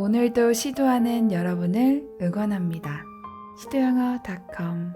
오늘도 시도하는 여러분을 응원합니다. 시도영어.com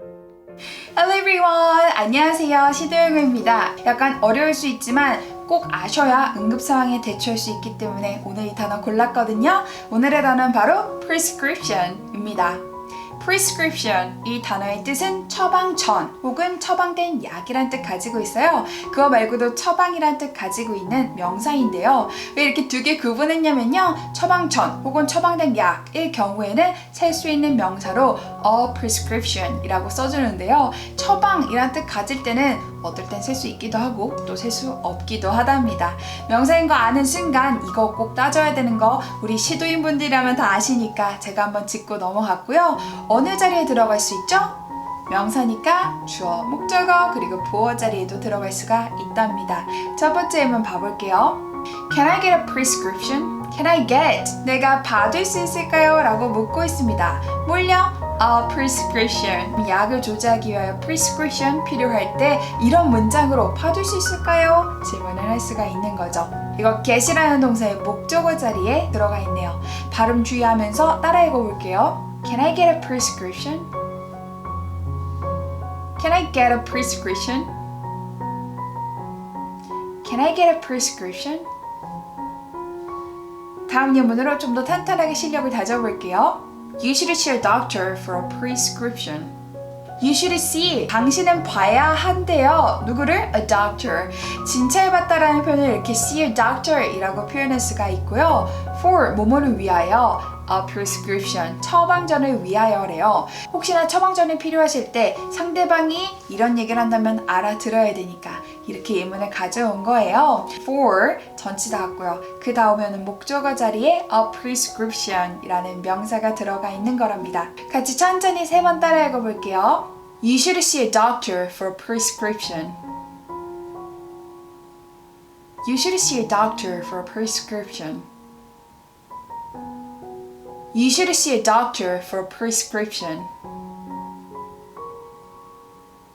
Hello everyone! 안녕하세요. 시도영어입니다. 약간 어려울 수 있지만 꼭 아셔야 응급 상황에 대처할 수 있기 때문에 오늘 이 단어 골랐거든요. 오늘의 단어는 바로 prescription입니다. Prescription 이 단어의 뜻은 처방 전 혹은 처방된 약이란 뜻 가지고 있어요. 그거 말고도 처방이란 뜻 가지고 있는 명사인데요. 왜 이렇게 두 개 구분했냐면요. 처방 전 혹은 처방된 약일 경우에는 셀 수 있는 명사로 a prescription이라고 써주는데요. 처방이란 뜻 가질 때는 어떨 땐 셀 수 있기도 하고 또 셀 수 없기도 하답니다. 명사인 거 아는 순간 이거 꼭 따져야 되는 거 우리 시도인 분들이라면 다 아시니까 제가 한번 짚고 넘어갔고요. 어느 자리에 들어갈 수 있죠? 명사니까 주어, 목적어 그리고 보어 자리에도 들어갈 수가 있답니다. 첫 번째 한번 봐볼게요. Can I get a prescription? Can I get? 내가 받을 수 있을까요? 라고 묻고 있습니다. 뭘요? A prescription. 약을 조제하기 위하여 prescription 필요할 때 이런 문장으로 받을 수 있을까요? 질문을 할 수가 있는 거죠. 이거 get이라는 동사의 목적어 자리에 들어가 있네요. 발음 주의하면서 따라 읽어볼게요. Can I get a prescription? Can I get a prescription? Can I get a prescription? 다음 예문으로 좀 더 탄탄하게 실력을 다져볼게요. You should see a doctor for a prescription. You should see. 당신은 봐야 한대요. 누구를? A doctor. 진찰받다라는 표현을 이렇게 see a doctor이라고 표현할 수가 있고요. For 뭐뭐를 위하여 a prescription 처방전을 위하여래요. 혹시나 처방전이 필요하실 때 상대방이 이런 얘기를 한다면 알아들어야 되니까 이렇게 예문을 가져온 거예요. For 전치 다 같고요. 그 다음에는 목적어 자리에 a prescription이라는 명사가 들어가 있는 거랍니다. 같이 천천히 세 번 따라 읽어볼게요. You should see a doctor for a prescription. You should see a doctor for a prescription. You should see a doctor for a prescription.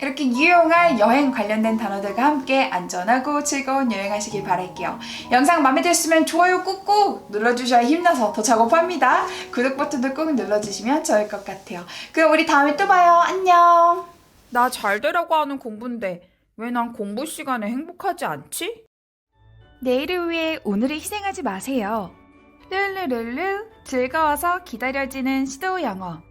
이렇게 유용한 여행 관련된 단어들과 함께 안전하고 즐거운 여행하시길 바랄게요. 영상 마음에 들었으면 좋아요 꾹꾹 눌러주셔야 힘나서 더 작업합니다. 구독 버튼도 꾹 눌러주시면 좋을 것 같아요. 그럼 우리 다음에 또 봐요. 안녕. 나 잘 되라고 하는 공부인데 왜 난 공부 시간에 행복하지 않지? 내일을 위해 오늘을 희생하지 마세요. 룰루룰루 즐거워서 기다려지는 시도 영어.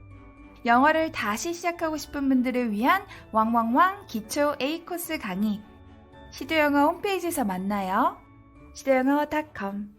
영어를 다시 시작하고 싶은 분들을 위한 왕왕왕 기초 A 코스 강의. 시도 영어 홈페이지에서 만나요. 시도영어.com